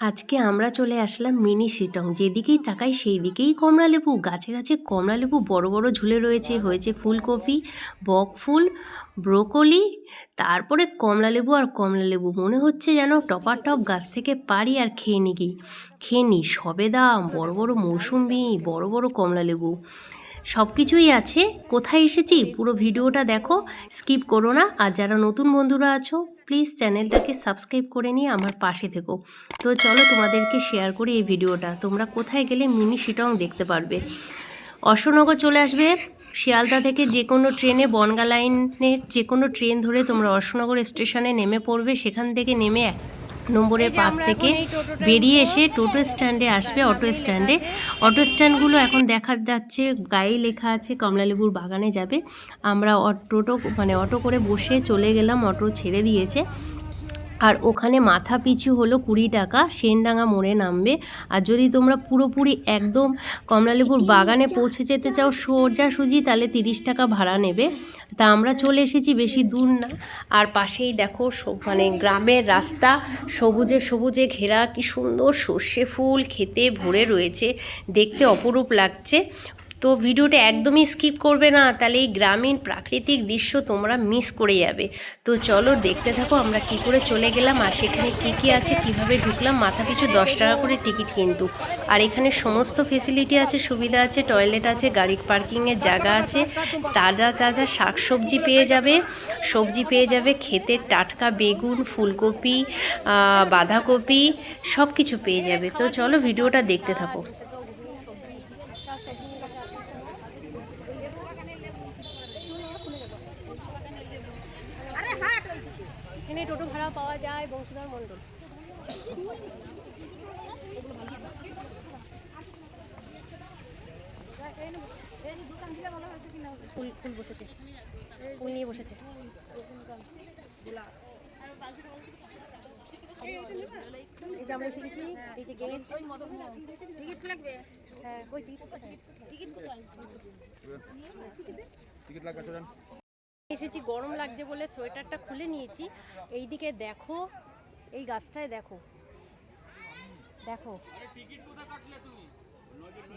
আজকে আমরা চলে আসলাম মিনি সিটং যেদিকেই তাকাই সেই দিকেই কমলা লেবু গাছে গাছে কমলা লেবু বড় বড় ঝুলে রয়েছে। হয়েছে ফুলকপি, বক ফুল, ব্রোকলি, তারপরে কমলা লেবু আর কমলা লেবু মনে হচ্ছে যেন টপার টপ গাছ থেকে পারি আর খেয়ে নিই। খেয়ে নিই। সবেদা বড় বড় মৌসুম্বি বড় বড় কমলা লেবু সব কিছুই আছে। কোথায় এসেছি পুরো ভিডিওটা দেখো। স্কিপ করো না। আর যারা নতুন বন্ধুরা আছো প্লিজ চ্যানেলটাকে সাবস্ক্রাইব করে নিয়ে আমার পাশে থেকো। তো চলো তোমাদেরকে শেয়ার করি এই ভিডিওটা। তোমরা কোথায় গেলে মিনি শিটং দেখতে পারবে। অশোকনগর চলে আসবে। শিয়ালদা থেকে যে কোনো ট্রেনে, বনগা লাইনের যে কোনো ট্রেন ধরে তোমরা অশোকনগর স্টেশনে নেমে পড়বে। সেখান থেকে নেমে নম্বরের পাশ থেকে বেরিয়ে এসে টোটো স্ট্যান্ডে আসবে অটো স্ট্যান্ডে। অটো স্ট্যান্ডগুলো এখন দেখা যাচ্ছে গায়ে লেখা আছে কমলালেবুর বাগানে যাবে। আমরা টোটো মানে অটো করে বসে চলে গেলাম অটো ছেড়ে দিয়েছে। আর ওখানে মাথা পিছু হলো কুড়ি টাকা সেনডাঙ্গা মোড়ে নামবে। আর যদি তোমরা পুরোপুরি একদম কমলালেবুর বাগানে পৌঁছে যেতে চাও সোজাসুজি তাহলে তিরিশ টাকা ভাড়া নেবে। তা আমরা চলে এসেছি বেশি দূর না। আর পাশেই দেখো মানে গ্রামের রাস্তা সবুজে সবুজে ঘেরা কি সুন্দর সর্ষে ফুল খেতে ভরে রয়েছে। দেখতে অপরূপ লাগছে। তো ভিডিওটা একদমই স্কিপ করবে না, তাহলে এই গ্রামীণ প্রাকৃতিক দৃশ্য তোমরা মিস করে যাবে। তো চলো দেখতে থাকো আমরা কি করে চলে গেলাম আর সেখানে কী কী আছে, কীভাবে ঢুকলাম, মাথা পিছু দশ টাকা করে টিকিট কিন্তু। আর এখানে সমস্ত ফেসিলিটি আছে, সুবিধা আছে টয়লেট আছে গাড়ি পার্কিংয়ের জায়গা আছে, তাজা তাজা শাকসবজি পেয়ে যাবে। সবজি পেয়ে যাবে খেতে টাটকা বেগুন, ফুলকপি বাঁধাকপি সব কিছু পেয়ে যাবে। তো চলো ভিডিওটা দেখতে থাকো। ভাড়া পাওয়া যায় বংশধর মণ্ডল। ফুল ফুল বসেছে। ফুল নিয়ে বসেছে। এই যে আমরা এসে গেছি এই যে গেট টিকিট লাগবে হ্যাঁ টিকিট টিকিট? টিকিট লাগবে এসেছি গরম লাগছে বলে সোয়েটারটা খুলে নিয়েছি। এইদিকে দেখো এই গাছটায় দেখো। দেখো।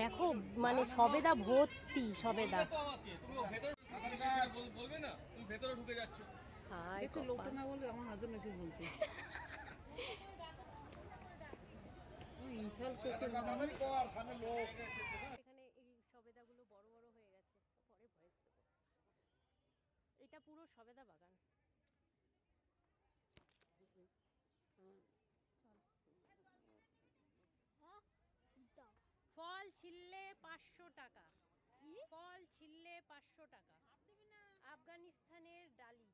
দেখো মানে সবেদা ভর্তি সবেদা। কপাল। না বলে আমার হাজবেন্ড এসে বলছে। ইনসাল্ট করছে এখানে এই সবেদাগুলো বড় বড় হয়ে গেছে পরে ভয়েস দেবো এটা পুরো সবেদা বাগান ফল ছিললে পাঁচশো টাকা। ফল ছিললে পাঁচশো টাকা। আফগানিস্তানের ডালিম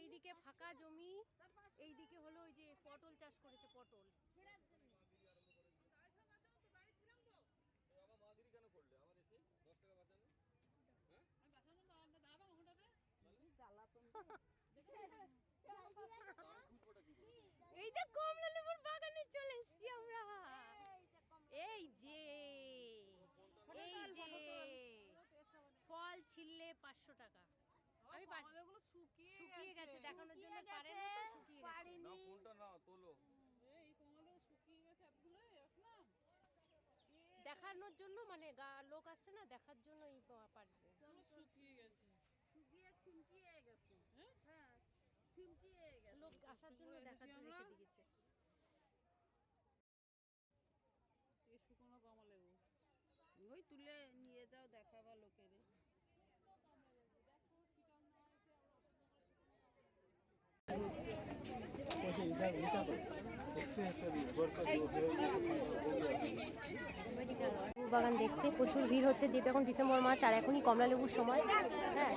এইদিকে ফাঁকা জমি এইদিকে হলো ওই যে পটল চাষ করেছে পটল। এই যে কমলা চলে এসেছি আমরা। এই যে এই যে ফল ছিললে পাঁচশো টাকা। আমি শুকিয়ে গেছে। দেখানোর জন্য পারে না তো শুকিয়ে গেছে। না ফোনটা না তোলো। দেখানোর জন্য মানে লোক আসছে না দেখার জন্য এই পা- পারবে লোক আসার জন্য দেখার জন্য রেখে দিয়েছে শুকনো কমা লেবু ওই তুলে নিয়ে যাও দেখাবা লোকেরে। বাগান দেখতে প্রচুর ভিড় হচ্ছে যেহেতু এখন ডিসেম্বর মাস আর এখনই কমলা লেবুর সময় হ্যাঁ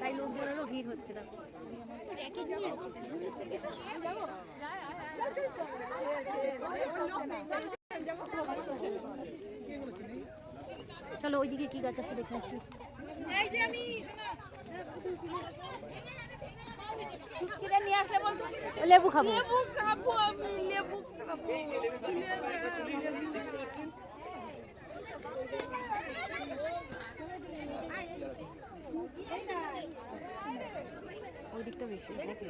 তাই লোকজনেরও ভিড় হচ্ছে না। চলো ওইদিকে কি গাছ আছে দেখে আসি লেবু খাব খাব আমি লেবু খাব ওই দিকটা বেশি নাকি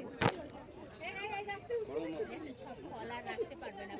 সব ফল আর রাখতে পারবে না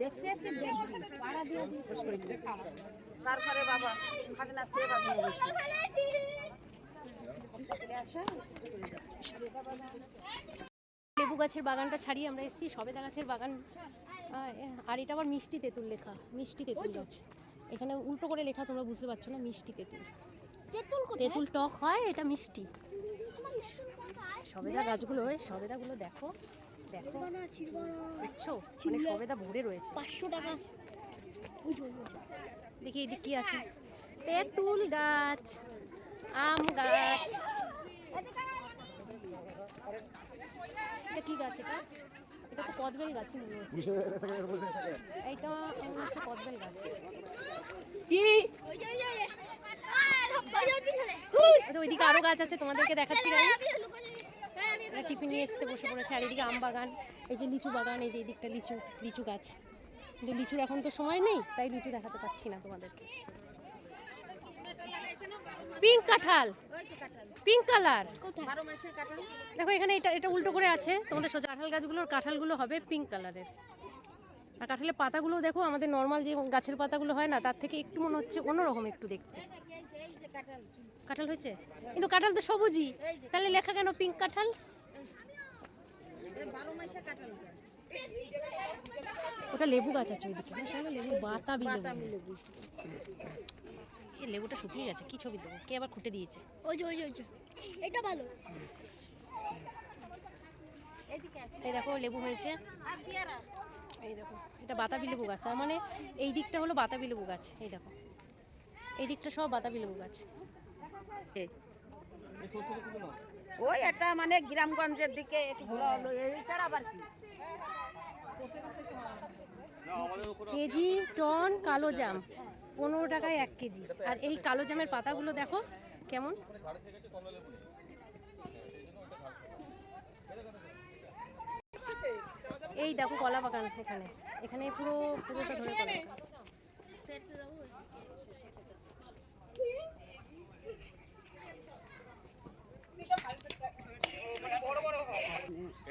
দেখতে তারপরে বাবা খাজনা খেয়ে বাবা লেবু গাছের বাগানটা ছাড়িয়ে আমরা এসেছি সবেদা গাছের বাগান। আর এটা আবার মিষ্টি তেঁতুল লেখা মিষ্টি তেঁতুল গাছ। এখানে উল্টো করে লেখা তোমরা বুঝতে পারছ না মিষ্টি তেঁতুল। তেঁতুল টক হয় এটা মিষ্টি। সবেদা গাছগুলো সবেদাগুলো দেখো দেখো। দেখছ মানে সবেদা ভরে রয়েছে। পাঁচশো টাকা। দেখি এদিক কি আছে। তেঁতুল গাছ আম গাছ। এটা কি গাছ এটা এটা তো কদবেল গাছ মনে হচ্ছে হচ্ছে কদবেল গাছ ওইদিকে আরও গাছ আছে তোমাদেরকে দেখাচ্ছি টিফিন নিয়ে এসছে বসে পড়েছে আর এদিকে আম বাগান এই যে লিচু বাগান এই যে এদিকটা লিচু লিচু গাছ। কিন্তু লিচুর এখন তো সময় নেই তাই লিচু দেখাতে পাচ্ছি না তোমাদেরকে। পিঙ্ক কাঁঠাল। পিঙ্ক কালার দেখো এখানে এটা এটা উল্টো করে আছে। তোমাদের সোজা কাঁঠাল গাছগুলোর কাঁঠালগুলো হবে পিঙ্ক কালারের আর কাঁঠালের পাতাগুলো দেখো আমাদের নর্মাল যে গাছের পাতাগুলো হয় না তার থেকে একটু মনে হচ্ছে অন্যরকম একটু দেখতে। কাঁঠাল। হয়েছে? কিন্তু কাঁঠাল তো সবুজই। তাহলে লেখা কেন পিঙ্ক কাঁঠাল? ওটা। লেবু গাছ আছে ওইদিকে। লেবু। বাতাবি লেবু। এই লেবুটা শুকিয়ে গেছে কি ছবি দেবো? কে আবার খুঁটে দিয়েছে? ওই যে ওই যে ওই যে। এটা ভালো। এই দেখো লেবু হয়েছে। এই দেখো এটা বাতাবি লেবু গাছ। তার মানে এই দিকটা হলো বাতাবি লেবু গাছ। এই দেখো এই দিকটা সব বাতাবি লেবু গাছ। ওই একটা মানে গ্রামগঞ্জের দিকে একটু ঘোরা হলো এই আবার কি? কেজি টন কালো জাম। পনেরো টাকায় এক কেজি। আর এই কালো জামের পাতাগুলো দেখো কেমন। এই দেখো কলা বাগান এখানে। এখানে পুরো পুরোটা ধরে কলা।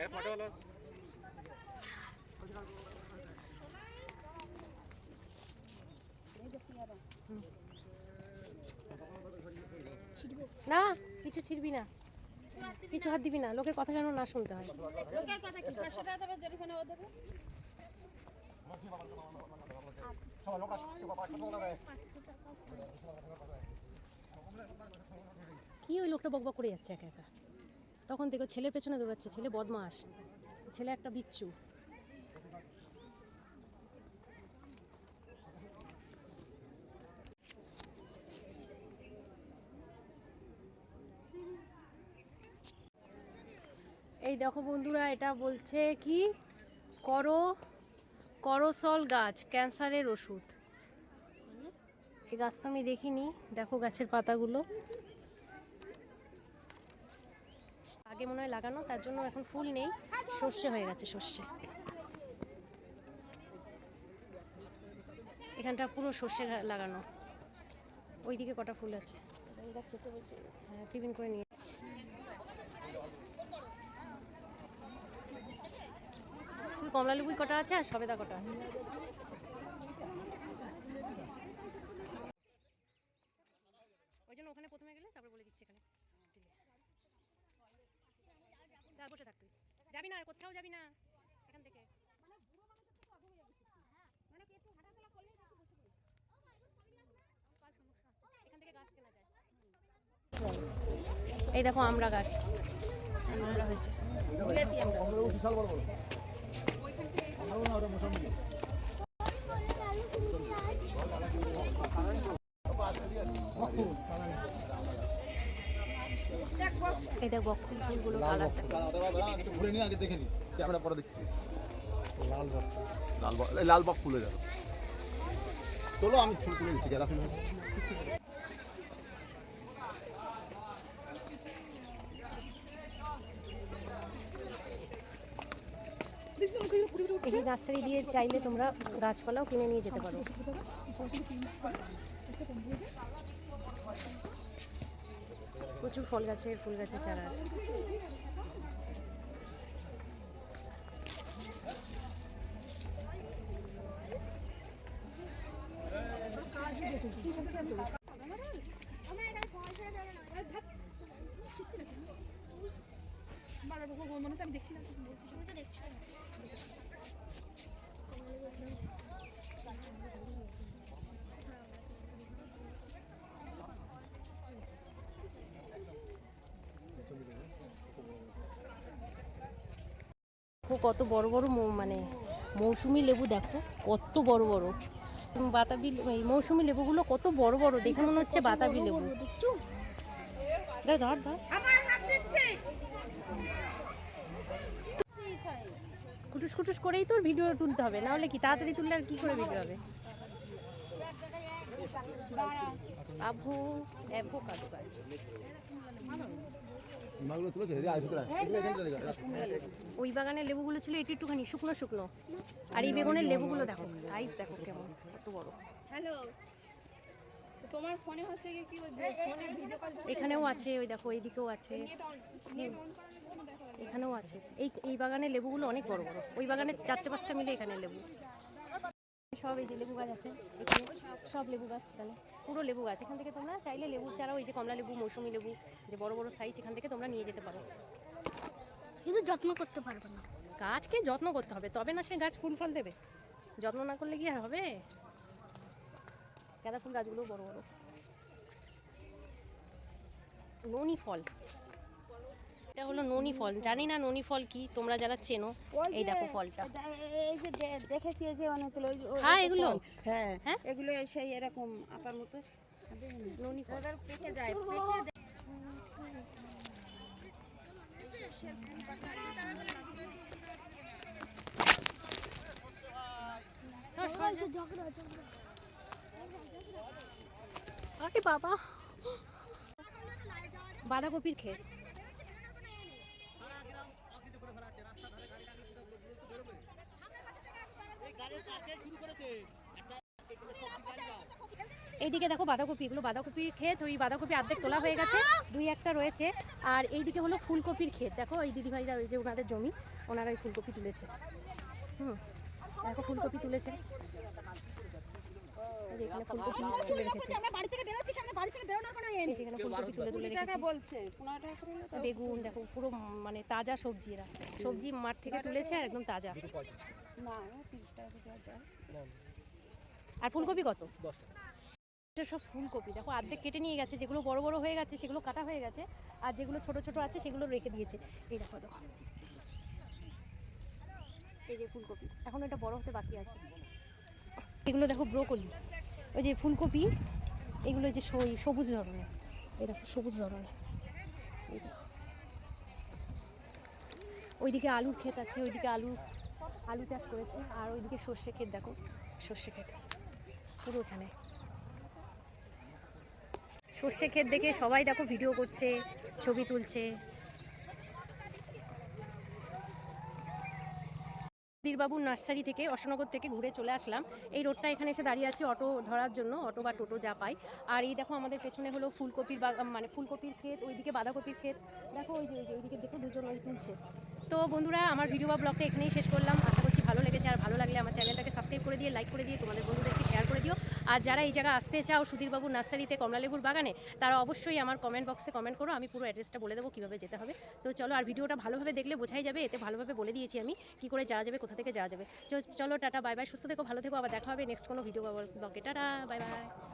এর ফটো হলো। না কিছু ছিড়বি না। কিছু হাত দিবি না লোকের কথা যেন না শুনতে হয়। লোকের কথা কি টাকা দেবে জরিমানা ও দেবে কি ওই লোকটা বকবক করে যাচ্ছে একা একা? তখন দেখো ছেলের পেছনে দৌড়াচ্ছে ছেলে বদমাস ছেলে একটা বিচ্ছু। এই দেখো বন্ধুরা, এটা বলছে কি? করো করসল গাছ, ক্যান্সারের ওষুধ। এই গাছ তো আমি দেখিনি, দেখো গাছের পাতাগুলো। আগে মনে হয় লাগানো, তার জন্য এখন ফুল নেই, সর্ষে হয়ে গেছে, সর্ষে। এখানটা পুরো সর্ষে লাগানো। ওইদিকে কটা ফুল আছে? হ্যাঁ টিফিন করে নিয়ে কমলা লেবুই কটা আছে আর সবেদা কটা আছে। ওই জন্য ওখানে প্রথমে গেলে তারপর বলে দিচ্ছি এখানে। বসে যাবি না, কোথাও যাবি না। এখান থেকে। যায়। এই দেখো আমরা গাছ। আমরা হয়েছে। দেখ বক ফুল ফুলগুলো ঘুরে নিয়ে আগে দেখে নি ক্যামেরা পরে দেখছি। লাল লাল বক এই লাল বক খুলে যাবে। চলো আমি ফুল তুলে দিচ্ছি যারা এই নার্সারি দিয়ে চাইলে তোমরা গাছপালাও কিনে নিয়ে যেতে পারো। প্রচুর ফল গাছের ফুল গাছের চারা আছে। দেখো কত বড় বড় মানে মৌসুমি লেবু দেখো, কত বড় বড়। বাতাবি, এই মৌসুমি লেবুগুলো কত বড় বড়, দেখে মনে হচ্ছে বাতাবি লেবু। ধর ধর ধর। কুটুস কুটুস করেই তোর ভিডিও তুলতে হবে, না হলে কি? তাড়াতাড়ি তুললে আর কি করে ভিডিও হবে? আভো, অ্যাভোকাডো গাছ মাগুলো তুলেছে এই আসবে এগুলো এখান থেকে দেখো। ওই বাগানের লেবুগুলো ছিল একটু একটুখানি শুকনো শুকনো। আর এই বেগুনের লেবুগুলো দেখো সাইজ দেখো কেমন কত বড়। হ্যালো তোমার ফোনে হচ্ছে কি কল এখানেও আছে ওই দেখো এইদিকেও আছে। এখানেও আছে। এই এই বাগানের লেবুগুলো অনেক বড় বড়। ওই বাগানের চারটে পাঁচটা মিলে এখানে লেবু। সব এই যে লেবু গাছ আছে সব লেবু গাছ এখানে। পুরো লেবু গাছ। এখান থেকে তোমরা চাইলে লেবু ছাড়াও এই যে কমলা লেবু মৌসুমি লেবু যে বড় বড় সাইজ এখান থেকে তোমরা নিয়ে যেতে পারো। কিন্তু যত্ন করতে পারবে না। গাছকে যত্ন করতে হবে। তবে না সে গাছ ফুল ফল দেবে। যত্ন না করলে কি আর হবে? গাঁদা ফুল গাছগুলো বড় বড়। ননি ফল। এটা হলো ননি ফল। জানি না ননি ফল কি তোমরা যারা চেনো এই দেখো ফলটা। এই যে দেখেছি এই যে অনেকগুলো ওই হ্যাঁ, এগুলো? হ্যাঁ। হ্যাঁ? এগুলো সেই এরকম আটার মতো। ননি ফল। পেকে যায় পেকে যায়। আরে বাবা। বাঁধাকপির ক্ষেত। এইদিকে দেখো বাঁধাকপি এগুলো বাঁধাকপির ক্ষেত ওই বাঁধাকপি অর্ধেক তোলা হয়ে গেছে দুই একটা রয়েছে। আর এইদিকে হলো ফুলকপির ক্ষেত। দেখো এই দিদিভাইরা ওই যে ওনাদের জমি ওনারা ওই ফুলকপি তুলেছে। হুম দেখো ফুলকপি তুলেছে। এই ফুলকপি তুলে রেখেছে। আমরা বাড়ি থেকে বেরোচ্ছি সামনে বাড়ি থেকে বেরোনোর কোনো এই যে এখানে ফুলকপি তুলে তুলে কুড়ি টাকা রেখেছে। বলছে পনেরো টাকা করে নিলে। তো বেগুন দেখো পুরো মানে তাজা সবজি এরা সবজি মাঠ থেকে তুলেছে আর একদম তাজা। না তিরিশ টাকা আর ফুলকপি কত? এটা সব ফুলকপি। দেখো অর্ধেক কেটে নিয়ে গেছে। যেগুলো বড় বড় হয়ে গেছে সেগুলো কাটা হয়ে গেছে। আর যেগুলো ছোট ছোট আছে সেগুলো রেখে দিয়েছে। এই দেখো দেখো। এই যে ফুলকপি। এখন এটা বড় হতে বাকি আছে। এগুলো দেখো ব্রোকলি। ওই যে ফুলকপি এগুলো যে সই- সবুজ ধরনের। এই দেখো সবুজ ধরনের। এই যে। ওইদিকে আলুর ক্ষেত আছে ওইদিকে আলু আলু চাষ করেছে। আর ওইদিকে সর্ষে ক্ষেত দেখো, সর্ষে ক্ষেত। পুরো ওখানে। সর্ষে ক্ষেত দেখে সবাই দেখো ভিডিও করছে, ছবি তুলছে। বাবুর নার্সারি থেকে অশোকনগর থেকে ঘুরে চলে আসলাম। এই রোডটা এখানে এসে দাঁড়িয়ে আছে অটো ধরার জন্য, অটো বা টোটো যা পাই। আর এই দেখো আমাদের পেছনে হলো ফুলকপির মানে ফুলকপির ক্ষেত, ওইদিকে বাঁধাকপির ক্ষেত। দেখো ওই যে ওই যে, ওইদিকে দেখো দুজন ওই তুলছে। তো বন্ধুরা, আমার ভিডিও বা ব্লগটা এখানেই শেষ করলাম। আশা করছি ভালো লেগেছে। আর ভালো লাগলে আমার চ্যানেলটাকে সাবস্ক্রাইব করে দিয়ে লাইক করে দিয়ে তোমাদের বন্ধুদেরকে শেয়ার করে দিও। আর যারা এই জায়গায় আসতে চাও, সুধীরবাবু নার্সারিতে, কমলালেবুর বাগানে, তারা অবশ্যই আমার কমেন্ট বক্সে কমেন্ট করো। আমি পুরো অ্যাড্রেসটা বলে দেবো কীভাবে যেতে হবে। তো চলো, আর ভিডিওটা ভালোভাবে দেখলে বোঝাই যাবে। এতে ভালোভাবে বলে দিয়েছি আমি কী করে যাওয়া যাবে, কোথা থেকে যাওয়া যাবে। চলো, টাটা বাই বাই সুস্থ থেকো, ভালো থেকো। আবার দেখা হবে নেক্সট কোনো ভিডিও ব্লগে টাটা বাই বাই